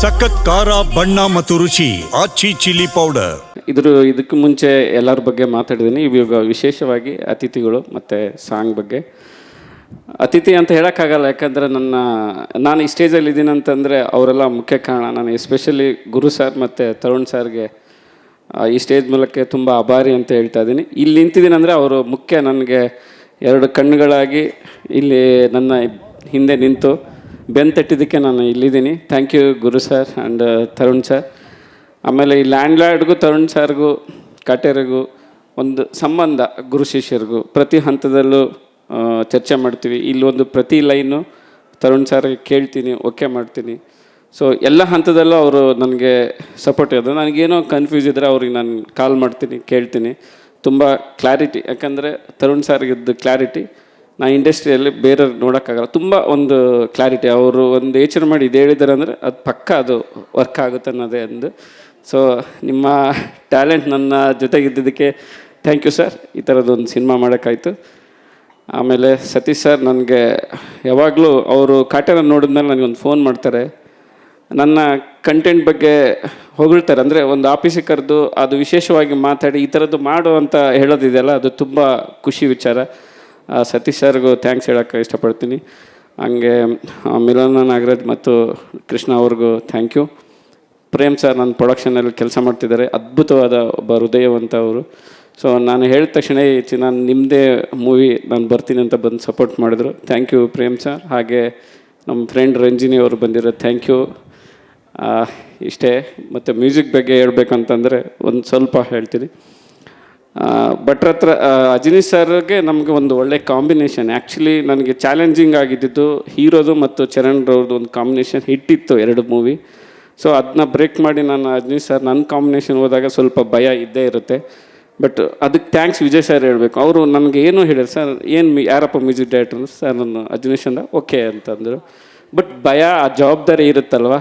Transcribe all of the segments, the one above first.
ಸಖತ್ ಖಾರ, ಬಣ್ಣ ಮತ್ತು ರುಚಿ, ಆಚಿ ಚಿಲ್ಲಿ ಪೌಡರ್. ಇದ್ರ ಇದಕ್ಕೆ ಮುಂಚೆ ಎಲ್ಲರ ಬಗ್ಗೆ ಮಾತಾಡಿದ್ದೀನಿ. ಇವಾಗ ವಿಶೇಷವಾಗಿ ಅತಿಥಿಗಳು ಮತ್ತು ಸಾಂಗ್ ಬಗ್ಗೆ. ಅತಿಥಿ ಅಂತ ಹೇಳೋಕ್ಕಾಗಲ್ಲ, ಯಾಕಂದರೆ ನನ್ನ, ನಾನು ಈ ಸ್ಟೇಜಲ್ಲಿ ಇದ್ದೀನಿ ಅಂತಂದರೆ ಅವರೆಲ್ಲ ಮುಖ್ಯ ಕಾರಣ. ನಾನು ಎಸ್ಪೆಷಲಿ ಗುರು ಸರ್ ಮತ್ತು ತರುಣ್ ಸರ್ಗೆ ಈ ಸ್ಟೇಜ್ ಮೂಲಕ ತುಂಬ ಅಭಾರಿ ಅಂತ ಹೇಳ್ತಾ ಇದ್ದೀನಿ. ಇಲ್ಲಿ ನಿಂತಿದ್ದೀನಿ ಅಂದರೆ ಅವರು ಮುಖ್ಯ. ನನಗೆ ಎರಡು ಕಣ್ಣುಗಳಾಗಿ ಇಲ್ಲಿ ನನ್ನ ಹಿಂದೆ ನಿಂತು ಬೆನ್ ತಟ್ಟಿದ್ದಕ್ಕೆ ನಾನು ಇಲ್ಲಿದ್ದೀನಿ. Thank you Guru sir and Tarun sir ಆಮೇಲೆ ಈ ಲ್ಯಾಂಡ್ ಲಾರ್ಡ್ಗೂ ತರುಣ್ ಸರ್ಗೂ ಕಾಟೇರಿಗೂ ಒಂದು ಸಂಬಂಧ, ಗುರು ಶಿಷ್ಯರಿಗೂ ಪ್ರತಿ ಹಂತದಲ್ಲೂ ಚರ್ಚೆ ಮಾಡ್ತೀವಿ. ಇಲ್ಲೊಂದು ಪ್ರತಿ ಲೈನು ತರುಣ್ ಸರ್ಗೆ ಕೇಳ್ತೀನಿ ಓಕೆ ಮಾಡ್ತೀನಿ. ಸೊ ಎಲ್ಲ ಹಂತದಲ್ಲೂ ಅವರು ನನಗೆ ಸಪೋರ್ಟ್ ಇರೋದು. ನನಗೇನೋ ಕನ್ಫ್ಯೂಸ್ ಇದ್ದರೆ ಅವ್ರಿಗೆ ನಾನು ಕಾಲ್ ಮಾಡ್ತೀನಿ, ಕೇಳ್ತೀನಿ. ತುಂಬ ಕ್ಲಾರಿಟಿ ಯಾಕಂದರೆ ತರುಣ್ ಸರ್ಗಿದ್ದು ಕ್ಲಾರಿಟಿ ನಾ ಇಂಡಸ್ಟ್ರಿಯಲ್ಲಿ ಬೇರೆ ನೋಡೋಕ್ಕಾಗಲ್ಲ. ತುಂಬ ಒಂದು ಕ್ಲಾರಿಟಿ ಅವರು ಒಂದು ಯೋಚನೆ ಮಾಡಿ ಇದು ಹೇಳಿದ್ದಾರೆ ಅಂದರೆ ಅದು ಪಕ್ಕ ಅದು ವರ್ಕ್ ಆಗುತ್ತೆ ಅನ್ನೋದೇ ಅಂದು. ಸೊ ನಿಮ್ಮ ಟ್ಯಾಲೆಂಟ್ ನನ್ನ ಜೊತೆಗಿದ್ದಿದ್ದಕ್ಕೆ ಥ್ಯಾಂಕ್ ಯು ಸರ್ ಈ ಥರದ್ದೊಂದು ಸಿನಿಮಾ ಮಾಡೋಕ್ಕಾಯ್ತು. ಆಮೇಲೆ ಸತೀಶ್ ಸರ್ ನನಗೆ ಯಾವಾಗಲೂ ಅವರು ಕಾಟನ ನೋಡಿದ್ಮೇಲೆ ನನಗೊಂದು ಫೋನ್ ಮಾಡ್ತಾರೆ. ನನ್ನ ಕಂಟೆಂಟ್ ಬಗ್ಗೆ ಹೊಗಳ್ತಾರೆ. ಅಂದರೆ ಒಂದು ಆಫೀಸಿಗೆ ಕರೆದು ಅದು ವಿಶೇಷವಾಗಿ ಮಾತಾಡಿ ಈ ಥರದ್ದು ಮಾಡು ಅಂತ ಹೇಳೋದಿದೆಯಲ್ಲ, ಅದು ತುಂಬ ಖುಷಿ ವಿಚಾರ. ಸತೀಶ್ ಸರ್ಗೂ ಥ್ಯಾಂಕ್ಸ್ ಹೇಳೋಕ್ಕೆ ಇಷ್ಟಪಡ್ತೀನಿ. ಹಂಗೆ ಮಿಲನ ನಾಗರಾಜ್ ಮತ್ತು ಕೃಷ್ಣ ಅವ್ರಿಗೂ ಥ್ಯಾಂಕ್ ಯು ಪ್ರೇಮ್ ಸರ್ ನನ್ನ ಪ್ರೊಡಕ್ಷನಲ್ಲಿ ಕೆಲಸ ಮಾಡ್ತಿದ್ದಾರೆ. ಅದ್ಭುತವಾದ ಒಬ್ಬ ಹೃದಯವಂತ ಅವರು. ಸೊ ನಾನು ಹೇಳಿದ ತಕ್ಷಣ ಈ ನಾನು ನಿಮ್ಮದೇ ಮೂವಿ ನಾನು ಬರ್ತೀನಿ ಅಂತ ಬಂದು ಸಪೋರ್ಟ್ ಮಾಡಿದ್ರು. Thank you Prem sir. ಹಾಗೆ ನಮ್ಮ ಫ್ರೆಂಡ್ ರಂಜಿನಿ ಅವರು ಬಂದಿರೋ ಥ್ಯಾಂಕ್ ಯು ಇಷ್ಟೇ. ಮತ್ತು ಮ್ಯೂಸಿಕ್ ಬಗ್ಗೆ ಹೇಳ್ಬೇಕಂತಂದರೆ ಒಂದು ಸ್ವಲ್ಪ ಹೇಳ್ತೀನಿ. ಭಟ್ರ ಹತ್ರ ಅಜಿನಿ ಸರ್ಗೆ ನಮಗೆ ಒಂದು ಒಳ್ಳೆ ಕಾಂಬಿನೇಷನ್ ಆ್ಯಕ್ಚುಲಿ ನನಗೆ ಚಾಲೆಂಜಿಂಗ್ ಆಗಿದ್ದಿದ್ದು ಹೀರೋದು ಮತ್ತು ಚರಣ್ ರವ್ರದ್ದು ಒಂದು ಕಾಂಬಿನೇಷನ್ ಹಿಟ್ ಇತ್ತು ಎರಡು ಮೂವಿ ಸೊ ಅದನ್ನ ಬ್ರೇಕ್ ಮಾಡಿ ನಾನು ಅಜ್ನಿ ಸರ್ ನನ್ನ ಕಾಂಬಿನೇಷನ್ ಹೋದಾಗ ಸ್ವಲ್ಪ ಭಯ ಇದ್ದೇ ಇರುತ್ತೆ. ಬಟ್ ಅದಕ್ಕೆ ಥ್ಯಾಂಕ್ಸ್ ವಿಜಯ್ ಸರ್ ಹೇಳಬೇಕು. ಅವರು ನನಗೆ ಏನು ಹೇಳಿದ್ರು, ಸರ್, ಏನು ಯಾರಪ್ಪ ಮ್ಯೂಸಿಕ್ ಡೈರೆಕ್ಟರ್ ಸರ್, ನಾನು ಅಜ್ನೀಶ್ ಅಂದ ಓಕೆ ಅಂತಂದರು. ಬಟ್ ಭಯ ಆ ಜವಾಬ್ದಾರಿ ಇರುತ್ತಲ್ವ?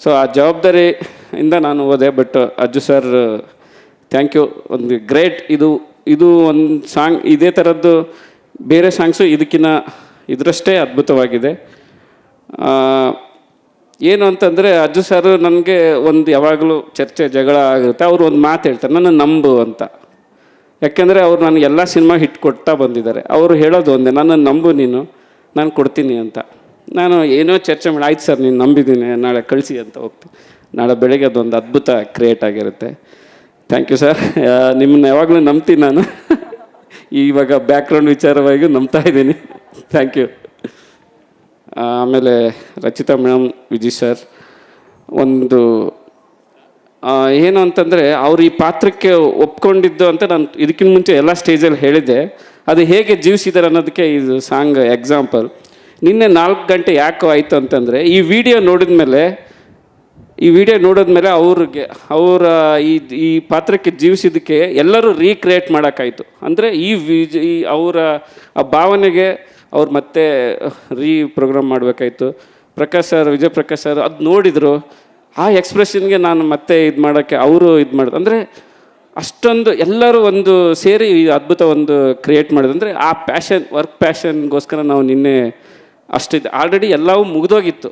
ಸೊ ಆ ಜವಾಬ್ದಾರಿಯಿಂದ ನಾನು ಹೋದೆ but Ajju sir thank you ಒಂದು ಗ್ರೇಟ್ ಇದು ಇದು ಒಂದು ಸಾಂಗ್ ಇದೇ ಥರದ್ದು ಬೇರೆ ಸಾಂಗ್ಸು ಇದಕ್ಕಿಂತ ಇದರಷ್ಟೇ ಅದ್ಭುತವಾಗಿದೆ. ಏನು ಅಂತಂದರೆ ಅಜ್ಜು ಸರ್ ನನಗೆ ಒಂದು ಯಾವಾಗಲೂ ಚರ್ಚೆ, ಜಗಳ ಆಗುತ್ತೆ ಅವರು ಒಂದು ಮಾತು ಹೇಳ್ತಾರೆ, ನನ್ನ ನಂಬು ಅಂತ. ಯಾಕೆಂದರೆ ಅವ್ರು ನನಗೆ ಎಲ್ಲ ಸಿನಿಮಾ ಹಿಟ್ ಕೊಡ್ತಾ ಬಂದಿದ್ದಾರೆ. ಅವರು ಹೇಳೋದು ಒಂದೇ, ನನ್ನ ನಂಬು ನೀನು, ನಾನು ಕೊಡ್ತೀನಿ ಅಂತ. ನಾನು ಏನೋ ಚರ್ಚೆ ಮಾಡಿ, ಆಯ್ತು ಸರ್, ನೀನು ನಂಬಿದ್ದೀನಿ ನಾಳೆ ಕಳಿಸಿ ಅಂತ ಹೋಗ್ತೀನಿ. ನಾಳೆ ಬೆಳಗ್ಗೆ ಅದೊಂದು ಅದ್ಭುತ ಕ್ರಿಯೇಟ್ ಆಗಿರುತ್ತೆ. ಥ್ಯಾಂಕ್ ಯು ಸರ್ ನಿಮ್ಮನ್ನ ಯಾವಾಗಲೂ ನಂಬ್ತೀನಿ ನಾನು. ಇವಾಗ ಬ್ಯಾಕ್ಗ್ರೌಂಡ್ ವಿಚಾರವಾಗಿ ನಂಬ್ತಾ ಇದ್ದೀನಿ. ಥ್ಯಾಂಕ್ ಯು ಆಮೇಲೆ ರಚಿತಾ ಮೇಡಮ್ ವಿಜಿ ಸರ್, ಒಂದು ಏನು ಅಂತಂದರೆ ಅವ್ರು ಈ ಪಾತ್ರಕ್ಕೆ ಒಪ್ಕೊಂಡಿದ್ದು ಅಂತ ನಾನು ಇದಕ್ಕಿಂತ ಮುಂಚೆ ಎಲ್ಲ ಸ್ಟೇಜಲ್ಲಿ ಹೇಳಿದ್ದೆ. ಅದು ಹೇಗೆ ಜೀವಿಸಿದ್ದಾರೆ ಅನ್ನೋದಕ್ಕೆ ಇದು ಸಾಂಗ್ ಎಕ್ಸಾಂಪಲ್ ನಿನ್ನೆ ನಾಲ್ಕು ಗಂಟೆ ಯಾಕೋ ಆಯಿತು ಅಂತಂದರೆ ಈ ವಿಡಿಯೋ ನೋಡಿದ ಮೇಲೆ ಈ ವಿಡಿಯೋ ನೋಡಿದ್ಮೇಲೆ ಅವ್ರಿಗೆ, ಅವರ ಈ ಈ ಪಾತ್ರಕ್ಕೆ ಜೀವಿಸಿದ್ದಕ್ಕೆ ಎಲ್ಲರೂ ರೀಕ್ರಿಯೇಟ್ ಮಾಡೋಕ್ಕಾಯ್ತು. ಅಂದರೆ ಈ ಈ ಅವರ, ಆ ಭಾವನೆಗೆ ಅವ್ರು ಮತ್ತೆ ರೀ ಪ್ರೋಗ್ರಾಮ್ ಮಾಡಬೇಕಾಯ್ತು. ಪ್ರಕಾಶ್ ಸರ್ ವಿಜಯ್ ಪ್ರಕಾಶ್ ಸರ್ ಅದು ನೋಡಿದರು, ಆ ಎಕ್ಸ್ಪ್ರೆಷನ್ಗೆ ನಾನು ಮತ್ತೆ ಇದು ಮಾಡೋಕ್ಕೆ ಅವರು ಇದು ಮಾಡಿದ್ರು. ಅಂದರೆ ಅಷ್ಟೊಂದು ಎಲ್ಲರೂ ಒಂದು ಸೇರಿ ಈ ಅದ್ಭುತ ಒಂದು ಕ್ರಿಯೇಟ್ ಮಾಡಿದ್ರು. ಅಂದರೆ ಆ ಪ್ಯಾಷನ್ ವರ್ಕ್ ಪ್ಯಾಷನ್ಗೋಸ್ಕರ ನಾವು ನಿನ್ನೆ ಅಷ್ಟಿದೆ ಆಲ್ರೆಡಿ ಎಲ್ಲವೂ ಮುಗಿದೋಗಿತ್ತು.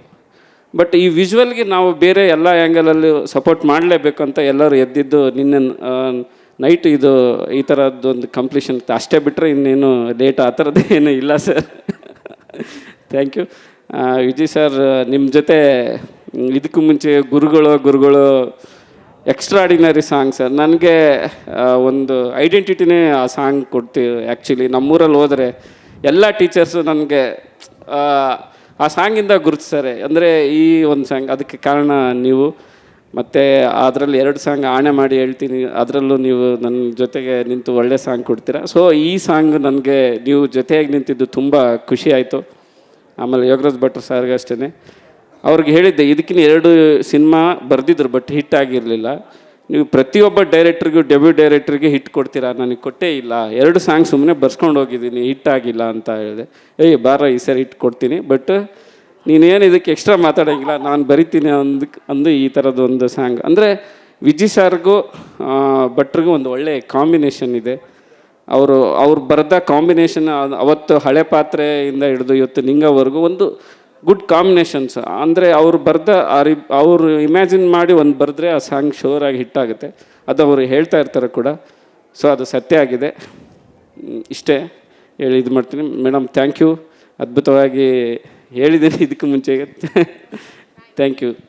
ಬಟ್ ಈ ವಿಜುವಲ್ಗೆ ನಾವು ಬೇರೆ ಎಲ್ಲ ಆ್ಯಂಗಲಲ್ಲಿ ಸಪೋರ್ಟ್ ಮಾಡಲೇಬೇಕು ಅಂತ ಎಲ್ಲರೂ ಎದ್ದಿದ್ದು ನಿನ್ನೆ ನೈಟ್ ಇದು ಈ ಥರದ್ದೊಂದು ಕಂಪ್ಲೀಷನ್ ಅಷ್ಟೇ ಬಿಟ್ಟರೆ ಇನ್ನೇನು ಲೇಟ್ ಆ ಥರದ್ದು ಇಲ್ಲ sir thank you Vijay sir ನಿಮ್ಮ ಜೊತೆ ಇದಕ್ಕೂ ಮುಂಚೆ ಗುರುಗಳು ಗುರುಗಳು ಎಕ್ಸ್ಟ್ರಾಡಿನರಿ ಸಾಂಗ್ ಸರ್ ನನಗೆ ಒಂದು ಐಡೆಂಟಿಟಿನೇ ಆ ಸಾಂಗ್ ಕೊಡ್ತೀವಿ ಆ್ಯಕ್ಚುಲಿ ನಮ್ಮೂರಲ್ಲಿ ಹೋದರೆ ಎಲ್ಲ ಟೀಚರ್ಸು ನನಗೆ ಆ ಸಾಂಗಿಂದ ಗುರುತಿಸ್ತಾರೆ. ಅಂದರೆ ಈ ಒಂದು ಸಾಂಗ್, ಅದಕ್ಕೆ ಕಾರಣ ನೀವು, ಮತ್ತು ಅದರಲ್ಲಿ ಎರಡು ಸಾಂಗ್ ಆಣೆ ಮಾಡಿ ಹೇಳ್ತೀನಿ. ಅದರಲ್ಲೂ ನೀವು ನನ್ನ ಜೊತೆಗೆ ನಿಂತು ಒಳ್ಳೆ ಸಾಂಗ್ ಕೊಡ್ತೀರಾ? ಸೊ ಈ ಸಾಂಗ್ ನನಗೆ ನೀವು ಜೊತೆಯಾಗಿ ನಿಂತಿದ್ದು ತುಂಬ ಖುಷಿ ಆಯಿತು. ಆಮೇಲೆ ಯೋಗರಾಜ್ ಭಟ್ರು ಸಾರ್ಗೆ ಅಷ್ಟೇ ಅವ್ರಿಗೆ ಹೇಳಿದ್ದೆ ಇದಕ್ಕಿಂತ ಎರಡು ಸಿನಿಮಾ ಬರೆದಿದ್ರು, ಬಟ್ ಹಿಟ್ ಆಗಿರಲಿಲ್ಲ. ನೀವು ಪ್ರತಿಯೊಬ್ಬ ಡೈರೆಕ್ಟ್ರಿಗೂ ಡೆಬ್ಯೂ ಡೈರೆಕ್ಟ್ರಿಗೆ ಹಿಟ್ ಕೊಡ್ತೀರಾ? ನನಗೆ ಕೊಟ್ಟೇ ಇಲ್ಲ. ಎರಡು ಸಾಂಗ್ ಸುಮ್ಮನೆ ಬರ್ಸ್ಕೊಂಡು ಹೋಗಿದ್ದೀನಿ ಹಿಟ್ ಆಗಿಲ್ಲ ಅಂತ ಹೇಳಿದೆ. ಏಯ್ ಬಾರ ಈ ಸರಿ ಹಿಟ್ ಕೊಡ್ತೀನಿ. ಬಟ್ ನೀನೇನು ಇದಕ್ಕೆ ಎಕ್ಸ್ಟ್ರಾ ಮಾತಾಡೋಂಗಿಲ್ಲ, ನಾನು ಬರಿತೀನಿ ಅಂದಕ್ಕೆ ಅಂದು ಈ ಥರದ ಒಂದು ಸಾಂಗ್ ಅಂದರೆ, ವಿಜಿ ಸಾರ್ಗೂ ಭಟ್ರಿಗೂ ಒಂದು ಒಳ್ಳೆ ಕಾಂಬಿನೇಷನ್ ಇದೆ. ಅವರು, ಅವ್ರು ಬರೆದ ಕಾಂಬಿನೇಷನ್ ಅವತ್ತು ಹಳೆ ಪಾತ್ರೆಯಿಂದ ಹಿಡಿದು ಇವತ್ತು ನಿಂಗವರೆಗೂ ಒಂದು ಗುಡ್ ಕಾಂಬಿನೇಷನ್ಸ್ ಅಂದರೆ ಅವ್ರು ಬರ್ದ ಅವರು ಇಮ್ಯಾಜಿನ್ ಮಾಡಿ ಒಂದು ಬರೆದ್ರೆ ಆ ಸಾಂಗ್ ಶೋರಾಗಿ ಹಿಟ್ ಆಗುತ್ತೆ. ಅದು ಅವರು ಹೇಳ್ತಾ ಇರ್ತಾರೆ ಕೂಡ. ಸೊ ಅದು ಸತ್ಯ ಆಗಿದೆ. ಇಷ್ಟೇ ಹೇಳಿ ಇದು ಮಾಡ್ತೀನಿ. ಮೇಡಮ್ ಥ್ಯಾಂಕ್ ಯು ಅದ್ಭುತವಾಗಿ ಹೇಳಿದ್ದೀನಿ ಇದಕ್ಕೆ ಮುಂಚೆಗೆ. Thank you